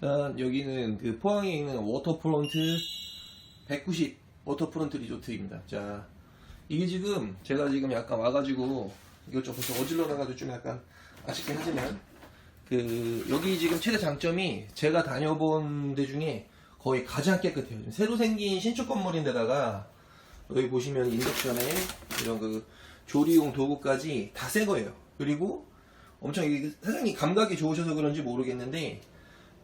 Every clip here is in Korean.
자, 여기는 그 포항에 있는 워터프론트 190 워터프론트 리조트입니다. 자, 이게 지금 제가 지금 약간 와가지고 이것저것 벌써 어질러 나가지고 좀 약간 아쉽긴 하지만 그 여기 지금 최대 장점이 제가 다녀본 데 중에 거의 가장 깨끗해요. 지금 새로 생긴 신축 건물인데다가 여기 보시면 인덕션에 이런 그 조리용 도구까지 다 새 거예요. 그리고 엄청 이 사장님 감각이 좋으셔서 그런지 모르겠는데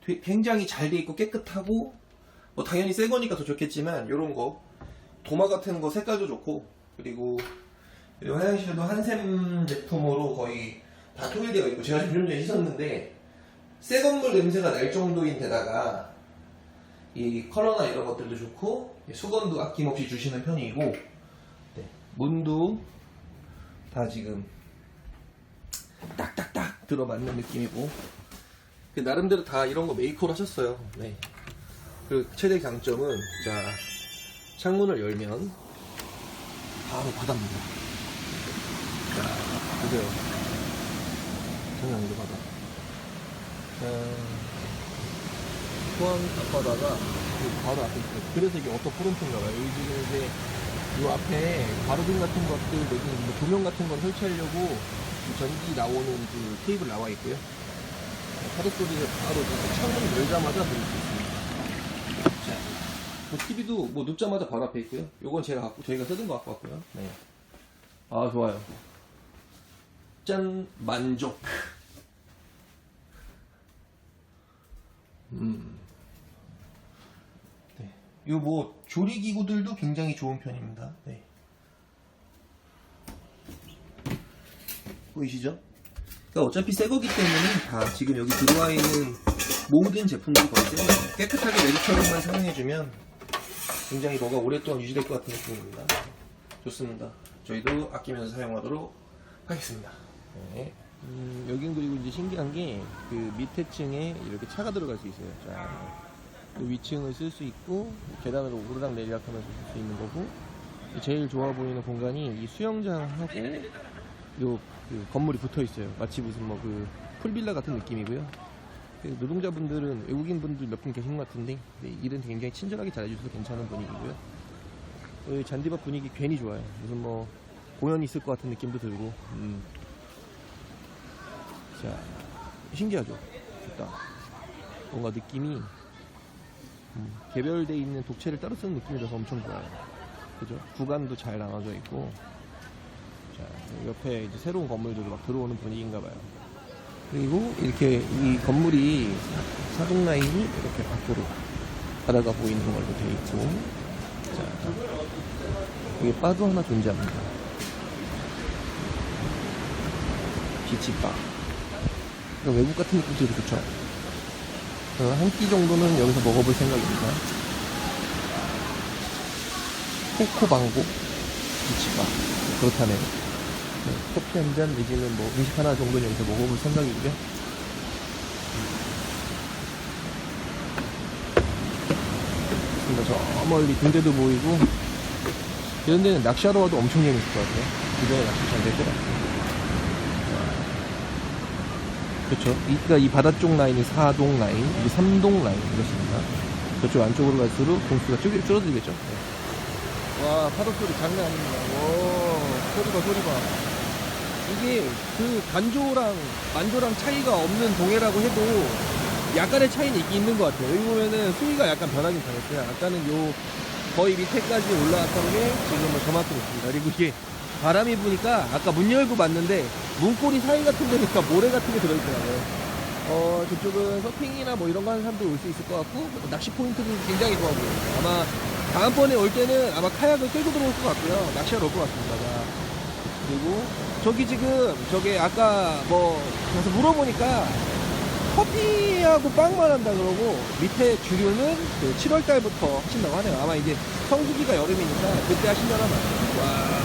굉장히 잘 돼 있고 깨끗하고 뭐 당연히 새 거니까 더 좋겠지만 이런 거. 도마 같은 거 색깔도 좋고 그리고 이 화장실도 한샘 제품으로 거의 다 통일되어 있고 제가 좀 전에 씻었는데 새 건물 냄새가 날 정도인 데다가 이 컬러나 이런 것들도 좋고 수건도 아낌없이 주시는 편이고 네, 문도 다 지금 딱딱딱 들어맞는 느낌이고. 그 나름대로 다 이런 거 메이크업 하셨어요. 네. 그 최대 장점은 자 창문을 열면 바로 바다입니다. 자 보세요. 장난 아니죠 바다. 자, 포항 앞바다가 그 바로 앞에 있어요. 그래서 이게 오토 프론트인가 봐요. 여기 지금 이제 이 앞에 가로등 같은 것들 내지 뭐 조명 같은 건 설치하려고 이 전기 나오는 그 케이블 나와 있고요. 파도 소리를 바로 창문을 열자마자 들을 수 있습니다. 자, 뭐 TV도 뭐 눕자마자 바로 앞에 있고요. 요건 제가 갖고 저희가 쓰던 거 갖고 왔고요. 네. 아 좋아요. 짠 만족. 음. 네. 요 뭐 조리 기구들도 굉장히 좋은 편입니다. 네. 보이시죠? 그러니까 어차피 새 거기 때문에 다 지금 여기 들어와 있는 모든 제품들이 거의 새 거예요. 깨끗하게 레드처럼만 사용해주면 굉장히 뭐가 오랫동안 유지될 것 같은 느낌입니다. 좋습니다. 저희도 아끼면서 사용하도록 하겠습니다. 네. 음, 여긴 그리고 이제 신기한 게 그 밑에 층에 이렇게 차가 들어갈 수 있어요. 자, 그 위층을 쓸 수 있고 계단으로 오르락 내리락 하면서 쓸 수 있는 거고 제일 좋아 보이는 공간이 이 수영장하고 요 그 건물이 붙어 있어요. 마치 무슨 뭐 그 풀빌라 같은 느낌이고요. 그 노동자분들은 외국인 분들 몇 분 계신 것 같은데 네, 일은 굉장히 친절하게 잘해주셔서 괜찮은 분위기고요. 여기 잔디밭 분위기 괜히 좋아요. 무슨 뭐 공연이 있을 것 같은 느낌도 들고. 음. 자, 신기하죠? 좋다. 뭔가 느낌이 음, 개별돼 있는 독채를 따로 쓰는 느낌이 들어서 엄청 좋아요. 그죠? 구간도 잘 나눠져 있고. 자, 옆에 이제 새로운 건물들도 막 들어오는 분위기인가 봐요. 그리고 이렇게 이 건물이 사- 사동 라인이 이렇게 밖으로 바다가 보이는 걸로 되어 있고. 자, 여기 바도 하나 존재합니다. 비치바. 외국 같은 느낌 되게 좋죠? 어, 한끼 정도는 여기서 먹어볼 생각입니다. 코코방고 비치바. 그렇다네요. 네, 커피 한 잔 내지는 뭐 음식 하나 정도는 여기서 먹어볼 생각이고요. 저 멀리 등대도 보이고 이런 데는 낚시하러 와도 엄청 재밌을 것 같아요. 주변에 낚시 잘 될 것 같아요. 그렇죠. 이, 그러니까 이 바다 쪽 라인이 4동 라인, 이게 3동 라인 이렇습니다. 저쪽 안쪽으로 갈수록 동수가 쭉 줄어들겠죠. 네. 와 파도 소리 장난 아닙니다. 오 소리 봐 소리 봐. 이게 그 간조랑 만조랑 차이가 없는 동해라고 해도 약간의 차이는 있긴 있는 것 같아요. 여기 보면은 수위가 약간 변하긴 변했어요. 아까는 요 거의 밑에까지 올라왔던 게 지금은 저만큼 있습니다. 그리고 이게 바람이 부니까 아까 문 열고 봤는데 문고리 사이 같은 데니까 모래 같은 게 들어있더라고요. 어, 저쪽은 서핑이나 뭐 이런 거 하는 사람들 올수 있을 것 같고 낚시 포인트도 굉장히 좋아 보여요. 아마 다음번에 올 때는 아마 카약을 끌고 들어올 것 같고요. 낚시하러 올 것 같습니다. 자, 그리고 저기 지금 저기 아까 뭐 가서 물어보니까 커피하고 빵만 한다 그러고 밑에 주류는 그 7월 달부터 하신다고 하네요. 아마 이제 성수기가 여름이니까 그때 하신다나 봐요. 와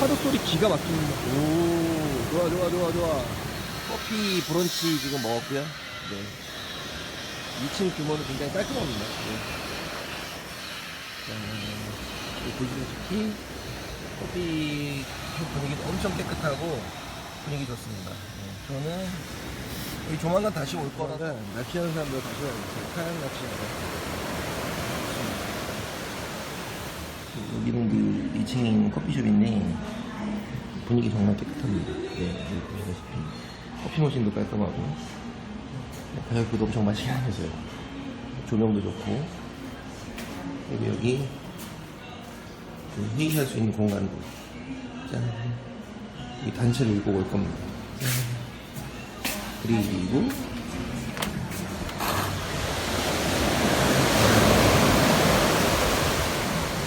파도 소리 기가 막힙니다. 오 좋아 좋아 좋아 좋아. 커피 브런치 지금 먹었고요. 네. 2층 규모는 굉장히 깔끔합니다. 네. 자, 보시다시피 커피 분위기도 엄청 깨끗하고 분위기 좋습니다. 네, 저는 여기 조만간 다시 올 거라가 낚시하는 사람들 다시 와야겠어요. 카약 낚시하러. 여기는 그 2층에 있는 커피숍인데 분위기 정말 깨끗합니다. 네, 여기 보시다시피 커피 머신도 깔끔하고 가격도 엄청 맛있게 하면서요. 조명도 좋고 그리고 여기 그 회의할 수 있는 공간도 짠. 이 단체를 입고 올 겁니다. 짠. 그리고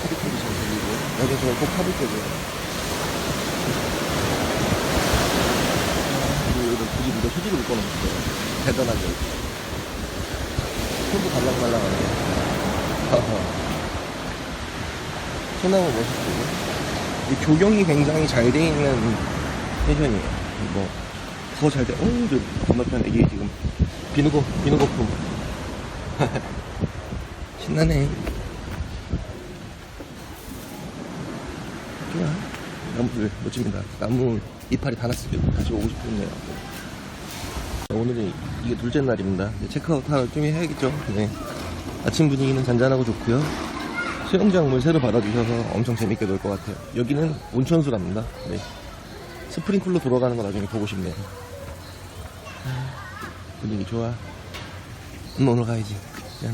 카드소리 잘 들리고 여기 저꼭 카드 껴줘요. 그리고 여기다 굳이 누가 휴지를 묶어놓었어요 대단하죠. 손도 달랑말랑하네. 소나무 멋있고. 이 조경이 굉장히 잘 돼 있는 펜션이에요. 뭐, 더잘 돼. 어, 저 건너편에 이게 지금 비누거, 비누 거품. 신나네. 좋아. 나무들 멋집니다. 나무 이파리 다 났을 때 다시 오고 싶네요. 오늘이 이게 둘째 날입니다. 이제 체크아웃 하나 좀 해야겠죠. 네. 아침 분위기는 잔잔하고 좋고요. 수영장물 새로 받아주셔서 엄청 재밌게 놀 것 같아요. 여기는 온천수랍니다. 네. 스프링클로 돌아가는 거 나중에 보고 싶네요. 아, 분위기 좋아. 음, 오늘 가야지. 짠.